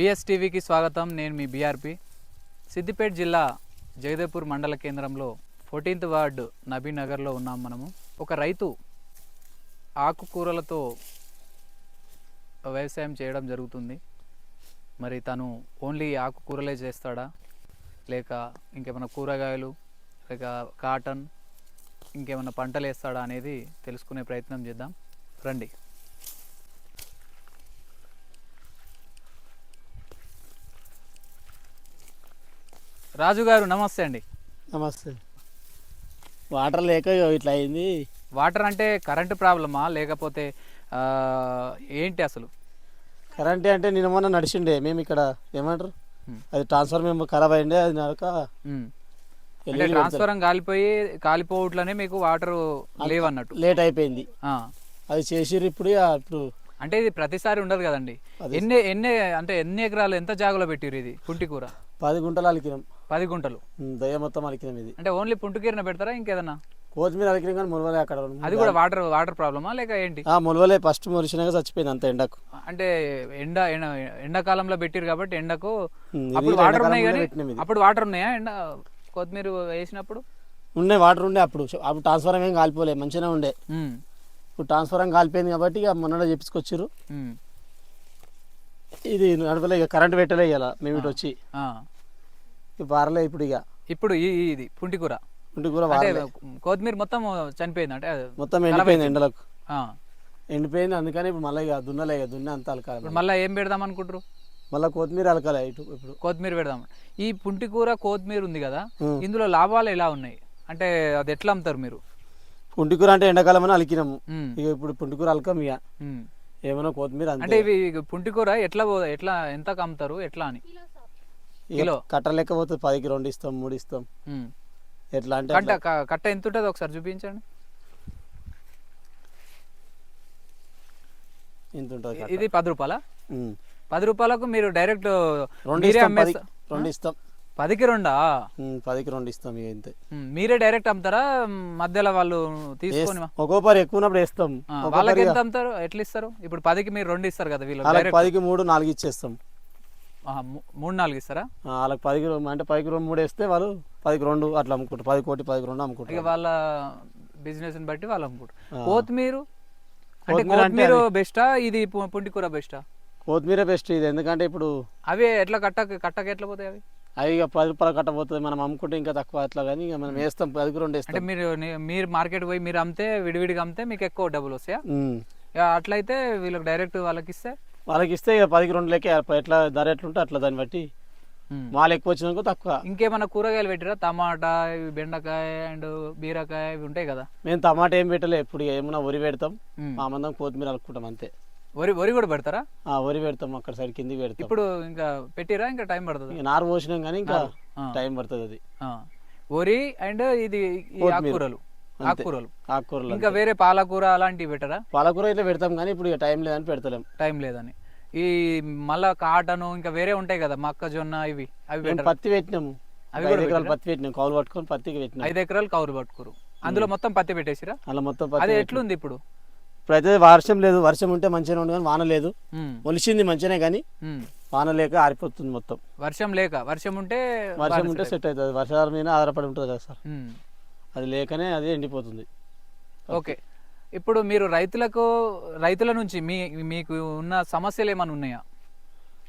బిఎస్టీవీకి స్వాగతం. నేను మీ బీఆర్పి. సిద్దిపేట జిల్లా జగదేపూర్ మండల కేంద్రంలో ఫోర్టీన్త్ వార్డు నబీనగర్లో ఉన్నాం మనము. ఒక రైతు ఆకుకూరలతో వ్యవసాయం చేయడం జరుగుతుంది. మరి తను ఓన్లీ ఆకుకూరలే చేస్తాడా? లేక ఇంకేమైనా కూరగాయలు లేక కాటన్ ఇంకేమైనా పంటలు వేస్తాడా అనేది తెలుసుకునే ప్రయత్నం చేద్దాం. రండి. రాజు గారు నమస్తే అండి. నమస్తే. వాటర్ లేక ఇట్లా అయింది. వాటర్ అంటే కరెంటు ప్రాబ్లమా? లేకపోతే ఏంటి అసలు? కరెంట్ అంటే నిన్న మొన్న నడిచిండే. మేము ఇక్కడ ఏమంటారు. అది ట్రాన్స్ఫర్ మేము ఖరాబ్ అయిండే అది నడక. అంటే ట్రాన్స్ఫరం కాలిపోయి కాలిపోవట్లనే మీకు వాటర్ లేవన్నట్టు. లేట్ అయిపోయింది. అది చేసిర్రు ఇప్పుడు ఇప్పుడు అంటే ఇది ప్రతిసారి ఉండదు కదండి. ఎన్ని ఎన్ని అంటే ఎన్ని ఎకరాలు ఎంత జాగలో పెట్టిరు ఇది? పుంటికూర పది గుంటలు అలికినాం పది గుంటలు. దయ మొత్తం అలికినాం ఇది. అంటే ఓన్లీ పుంటికీరన పెడతారా ఇంకేదన్నా? కొత్తిమీర అలికినాం కానీ ములవలే అక్కడ అది కూడా వాటర్ వాటర్ ప్రాబ్లమా లేక ఏంటి? ఆ ములవలే ఫస్ట్ మురిసినాక చచ్చిపోయింది అంత ఎండకు. అంటే ఎండ ఎండ- ఎండాకాలంలో పెట్టిరు కాబట్టి ఎండకు అప్పుడు వాటర్ ఉన్నాయి కానీ అప్పుడు వాటర్ ఉన్నాయా ఎండ? కొత్తిమీర వేసినప్పుడు? ఉన్నాయి వాటర్ ఉండే అప్పుడు. అప్పుడు ట్రాన్స్ఫర్ ఏం కాలిపోలే మంచిగానే ఉండే. ఇప్పుడు ట్రాన్స్ఫర్ కాలిపోయింది కాబట్టి ఇక మొన్న చెప్పించుకొచ్చిర్రు ఉమ్, ఇది నడపలే ఇక కరెంట్ పెట్టలే ఇక మేము ఇటు వచ్చి. పారలే ఇప్పుడు ఇక. ఇప్పుడు ఈ ఇది పుంటికూర ఇంటి కూర అంటే వారలే కొత్తిమీర మొత్తం చనిపోయింది అంటే మొత్తం ఎండిపోయింది ఎండలకు. ఎండిపోయింది అందుకని ఇప్పుడు మళ్ళీ ఇక దున్నలే ఇక దున్నే అంత ఇప్పుడు అలకాలి మళ్ళీ ఏం పెడదాం అనుకుంటారు మళ్ళీ కొత్తిమీర అలకాలి ఇటు ఇప్పుడు. కొత్తిమీర పెడదాం. ఈ పుంటికూర కొత్తిమీర ఉంది కదా. ఇందులో లాభాలు ఎలా ఉన్నాయి? అంటే అది ఎట్లా అమ్ముతారు మీరు? పుంటికూర అంటే ఎండాకాలం అని అలికినాము. ఇక ఇప్పుడు పుంటికూర అలకం ఇక. ఏమైనా కొత్తిమీర అంటే ఇవి పుంటికూర ఎట్లా ఎట్లా ఎంత అమ్ముతారు ఎట్లా అని? కిలో. కట్ట లెక్క పోతుంది పదికి రెండు ఇస్తాం మూడు ఇస్తాం. ఎట్లా అంటే కట్ట కట్ట ఎంత ఉంటుంది ఒకసారి చూపించండి. ఇంత ఉంటుంది. ఇది పది రూపాయల. పది రూపాయలకు మీరు డైరెక్ట్ రెండు ఇస్తాం ఇస్తాం. పదికి రెండా? పదికి రెండు ఇస్తాం మీరే డైరెక్ట్ అమ్ముతారా? మధ్యలో వాళ్ళు తీసుకొని వేస్- ఒక్కో పరి ఎక్కువ ఉన్నప్పుడు ఒక్కో వాళ్ళకి ఎంత అమ్ముతారు? ఎట్లా ఇస్తారు? ఇప్పుడు పదికి మీరు రెండు ఇస్తారు కదా వీళ్ళు పదికి మూడు నాలుగు ఇచ్చేస్తాం. మూడు నాలుగు ఇస్తారా? వాళ్ళకి పదికి రెండు- అంటే పదికి రెండు మూడు వేస్తే వాళ్ళు పదికి రెండు అట్లా అమ్ముకుంటారు. పది కోటి పదికి రెండు ఇక అమ్ముకుంటారు వాళ్ళ బిజినెస్ని బట్టి వాళ్ళు అమ్ముకుంటారు. కొత్తిమీర? అంటే కొత్తిమీర బెస్టా? ఇది పు- పుంటికూర బెస్టా? కొత్తిమీర బెస్ట్ ఇది. ఎందుకంటే ఇప్పుడు అవి ఎట్లా కట్టక కట్టక ఎట్లా పోతాయి అవి? అవి ఇక పది రూపాయలు కట్టబోతుంది. మనం అమ్ముకుంటే ఇంకా తక్కువ అట్లా కానీ ఇక మనం వేస్తాం. పదికి రెండు అంటే వేస్తాం మీరు మీరు మార్కెట్ పోయి మీరు అమ్మితే విడివిడిగా అమ్మితే మీకు ఎక్కువ డబ్బులు వస్తాయా? అట్లయితే వీళ్ళకి డైరెక్ట్ వాళ్ళకి ఇస్తే వాళ్ళకి ఇస్తే ఇక పదికి రెండు లెక్క ఎట్లా ధర ఎట్లుంటే అట్లా దాన్ని బట్టి. మాల్ ఎక్కువ వచ్చినాక తక్కువ. ఇంకేమైనా కూరగాయలు పెట్టిరా? టమాటా ఇవి బెండకాయ అండ్ బీరకాయ ఇవి ఉంటాయి కదా? మేము టమాటా ఏం పెట్టలే ఇప్పుడు ఇక ఏమన్నా వరి పెడతాం. మా మందం కొత్తిమీర అలుకుంటాం అంతే. వరి వరి కూడా పెడతారా? వరి పెడతాం అక్కడ సైడ్ కిందికి పెడతాం. ఇప్పుడు ఇంకా పెట్టిరా? ఇంకా టైం పడుతుంది? ఇక నారు పోసినాం కానీ ఇంకా. టైం పడుతుంది అది. వరి అండ్ ఇది. ఆకుకూరలు. ఆకుకూరలు. ఆకుకూరలు ఇంకా వేరే పాలకూర అలాంటివి పెట్టరా? పాలకూర ఇట్లా పెడతాం కానీ ఇప్పుడు టైం లేదని పెడతలేం. టైం లేదని. ఈ మళ్ళా కాటను ఇంకా వేరే ఉంటాయి కదా మొక్కజొన్న ఇవి అవి పత్తి పెట్టినాము అవి ఐదు ఎకరాలు? పత్తి పెట్టినాం కౌలు పట్టుకొని పత్తికి పెట్టినాం. ఐదు ఎకరాలు కౌరు పట్టుకురు. అందులో మొత్తం పత్తి పెట్టేసిరా? అలా మొత్తం అది. ఎట్లుంది ఇప్పుడు? ఇప్పుడైతే వర్షం లేదు వర్షం ఉంటే మంచిగానే ఉండు కానీ వాన లేదు. మొలిచింది మంచిగానే కానీ. వాన లేక ఆరిపోతుంది మొత్తం. వర్షం లేక వర్షం ఉంటే వర్షం ఉంటే సెట్ అవుతుంది. వర్షాల మీద ఆధారపడి ఉంటుంది కదా సార్. అది లేకనే అది ఎండిపోతుంది. ఓకే. ఇప్పుడు మీరు రైతులకు రైతుల నుంచి మీ మీకు ఉన్న సమస్యలు ఏమైనా ఉన్నాయా?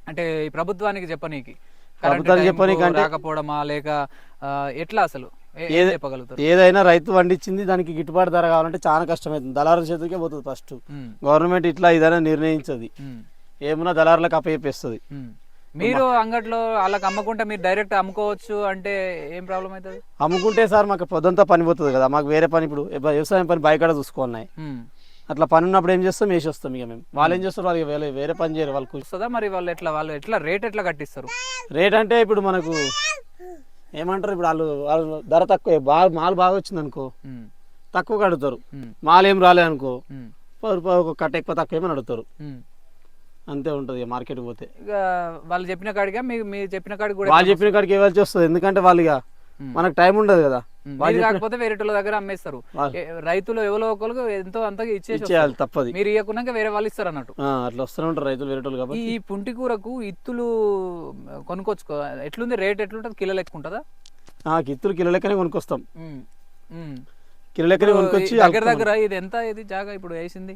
అంటే ఈ ప్రభుత్వానికి చెప్పనీకి. ప్రభుత్వానికి చెప్పనీకి అంటే- రాకపోవడమా లేక ఆ, ఎట్లా అసలు? ఏ- ఏం ఏది- చెప్పగలుగుతారు? ఏదైనా రైతు పండించింది దానికి గిట్టుబాటు ధర కావాలంటే చాలా కష్టమవుతుంది. దళారుల చేతికే పోతుంది ఫస్ట్. ఉమ్, గవర్నమెంట్ ఇట్లా ఇదైనా నిర్ణయించదు. ఉమ్, ఏమున్నా దళారులకు అప్పచెప్పేస్తుంది. ఉమ్. మీరు అంగట్లో వాళ్ళకి అమ్మకుంటే మీరు డైరెక్ట్ అమ్ముకోవచ్చు అంటే ఏం ప్రాబ్లం అవుతుంది? అమ్ముకుంటే సార్ మాకు పొద్దుంతా పని పోతుంది కదా మాకు వేరే పని ఇప్పుడు వ్యవసాయం పని బయకాడ చూసుకున్నాయి. అట్లా పని ఉన్నప్పుడు ఏం చేస్తాం? వేసి వస్తాం ఇక మేము. వాళ్ళు ఏం చేస్తారు? వాళ్ళకి వేరే వేరే పని చేయరు వాళ్ళకు వస్తుందా? మరి వాళ్ళు ఎట్లా వాళ్ళు ఎట్లా రేట్ ఎట్లా కట్టిస్తారు? రేట్ అంటే ఇప్పుడు మనకు ఏమంటారు? ఇప్పుడు వాళ్ళు వాళ్ళు ధర తక్కువ బాగా మాల్ బాగా వచ్చింది అనుకో తక్కువ కడుగుతారు ఉమ్, మాల్ ఏం రాలే అనుకో పది రూపాయలు కట్ట ఎక్కువ తక్కువ ఏమని అడుగుతారు. అంతే ఉంటుంది మార్కెట్కి పోతే. ఇక వాళ్ళు చెప్పిన కాడిగా మీ మీరు చెప్పిన కాడికి కూడా వాళ్ళు చెప్పిన కాడికి ఇవ్వాల్సి వస్తుంది? ఎందుకంటే వాళ్ళు ఇక. మనకు టైం ఉండదు కదా. వాళ్ళు కాకపోతే వేరే వాళ్ళ దగ్గర అమ్మేస్తారు. రైతులు ఎవరో ఒకరికి ఎంతో అంతగా ఇచ్చేసి ఇచ్చేయాలి వస్తారు. తప్పది. మీరు ఇవ్వకున్నాక వేరే వాళ్ళు ఇస్తారు అన్నట్టు. అట్లా వస్తూనే ఉంటారు రైతులు వేరేటోళ్ళు ఈ కాబట్టి. ఈ పుంటి కూరకు ఇత్తులు కొనుక్కొచ్చుకో ఎట్లుంది రేట్ ఎట్లుంటుంది? కిలో లెక్క ఉంటుందా? ఆ, కిత్తులు కిలో లెక్కనే కొనుక్కొస్తాం. కిలో లెక్కనే కొనుక్కొచ్చి దగ్గర. దగ్గర ఇది ఎంత? ఇది జాగా ఇప్పుడు వేసింది?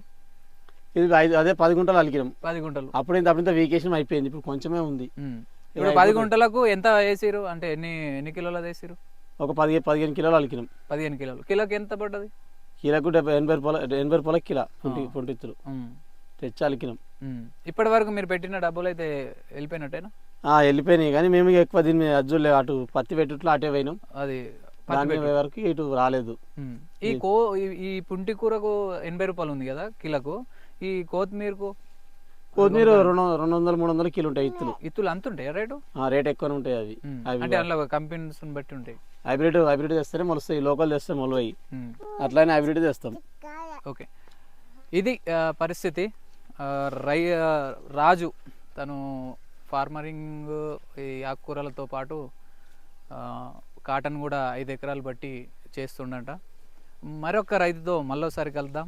ఇది ఐదు అదే పది గుంటలు అలికినాం. పది గుంటలు. అప్పుడు ఇంత అప్పుడు వీకేషన్ అయిపోయింది. ఇప్పుడు కొంచెమే ఉంది. ఇప్పుడు పది. గుంటలకు ఎంత వేసిరు అంటే ఎన్ని ఎన్ని కిలోలు వేసిరు ఒక పది పదిహేను కిలోలు అలికినాం. పదిహేను కిలోలు. కిలోకి ఎంత పడ్డది? కిలోకు డెబ్బై ఎనభై రూపాయల ఎనభై రూపాయల కిలో. పుంటిత్తులు ఉమ్, తెచ్చి అలికినాం. ఇప్పటి వరకు మీరు పెట్టిన డబ్బులు అయితే వెళ్ళిపోయినట్టేనా? వెళ్ళిపోయినాయి కానీ మేము ఎక్కువ దీన్ని అజ్జులే అటు పత్తి పెట్టుట్లో అటే పోయినాం. అది. వరకు ఇటు రాలేదు. ఈ కో ఈ పుంటి కూరకు ఎనభై రూపాయలు ఉంది కదా కిలోకు. ఈ కొత్తిమీరకు కొత్తిమీర రెండు రెండు వందలు మూడు వందలు కిలో ఉంటాయి ఇత్తులు. ఇత్తులు అంత ఉంటాయి రేటు? ఆ, రేట్ ఎక్కువనే ఉంటాయి అవి. అంటే అందులో కంపెనీస్ బట్టి ఉంటాయి. హైబ్రిడ్ హైబ్రిడ్ తెస్తేనే మొలుస్తాయి. లోకల్ తెస్తే మొలవయి. అట్లానే హైబ్రిడ్ తెస్తాం. ఓకే. ఇది పరిస్థితి రై రాజు తను ఫార్మరింగ్ ఈ ఆకుకూరలతో పాటు కాటన్ కూడా ఐదు ఎకరాలు బట్టి చేస్తుండట. మరొక రైతుతో మళ్ళోసారి కలుద్దాం.